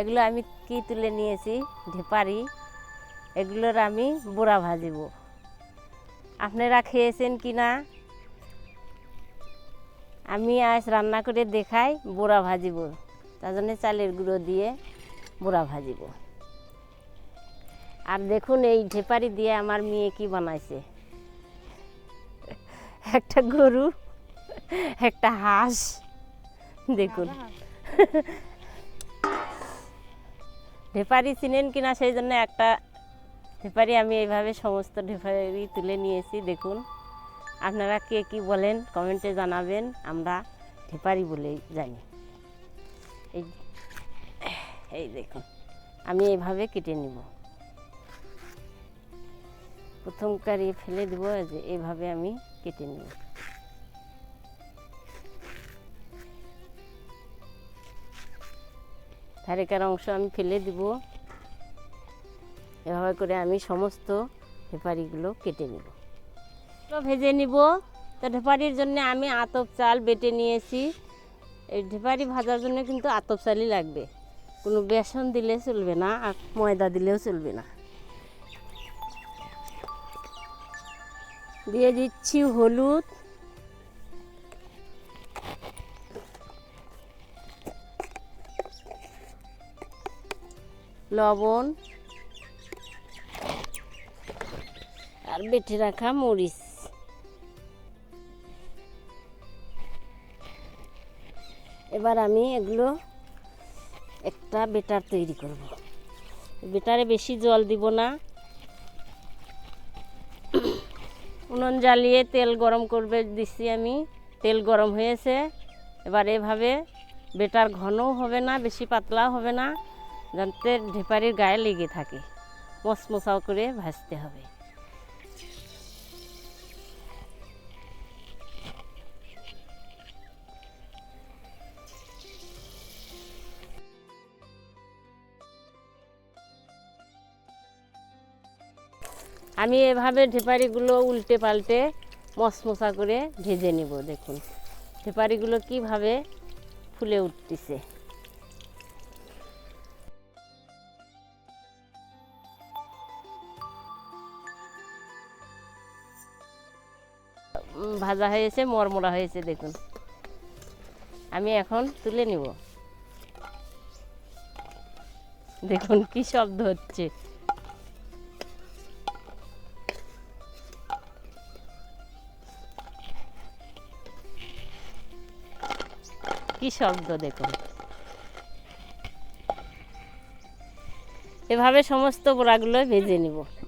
এগুলো আমি কি তুলে নিয়েছি? ঢেপারি এগুলোর আমি বোড়া ভাজিব। আপনারা খেয়েছেন কি না? আমি আজ রান্না করে দেখাই বোড়া ভাজিব। তার জন্য চালের গুঁড়ো দিয়ে বোড়া ভাজিব। আর দেখুন এই ঢেপারি দিয়ে আমার মেয়ে কি বানাইছে। একটা গরু, একটা হাঁস। দেখুন। ঢেপারি চিনেন কিনা সেই জন্য একটা ঢেপারি আমি এইভাবে সমস্ত ঢেপারি তুলে নিয়েছি, দেখুন। আপনারা কে কি বলেন কমেন্টে জানাবেন, আমরা ঢেপারি বলেই জানি এই এই দেখুন, আমি এইভাবে কেটে নিব। প্রথম কারি ফেলে দেবো যে এইভাবে আমি কেটে নিব। ধারেকার অংশ আমি ফেলে দিব। এভাবে করে আমি সমস্ত ঢেপারিগুলো কেটে নিব। ভেজে নিব। তো ঢেপারির জন্য আমি আতপ চাল বেটে নিয়েছি। এই ঢেপারি ভাজার জন্য কিন্তু আতপ চালই লাগবে। কোনো বেসন দিলে চলবে না, আর ময়দা দিলেও চলবে না। দিয়ে দিচ্ছি হলুদ। লবণ। আর বেটে রাখা মরিচ। এবার আমি এগুলো একটা বেটার তৈরি করব। বেটারে বেশি জল দিব না। উনুন জ্বালিয়ে তেল গরম করবে দিচ্ছি আমি। তেল গরম হয়েছে। এবার এভাবে বেটার ঘনও হবে না, বেশি পাতলাও হবে না। যাতে ঢেপারির গায়ে লেগে থাকে। মশমশাও করে ভাজতে হবে। আমি এভাবে ঢেপারিগুলো উল্টে পাল্টে মশমশা করে ভেজে নেব, দেখুন। ঢেপারিগুলো কীভাবে ফুলে উঠতেছে। ভাজা হয়েছে, মরমরা হয়েছে, দেখুন। আমি এখন তুলে নিব। দেখুন কি শব্দ হচ্ছে। কি শব্দ, দেখুন। এভাবে সমস্ত বড়াগুলো ভেজে নিব।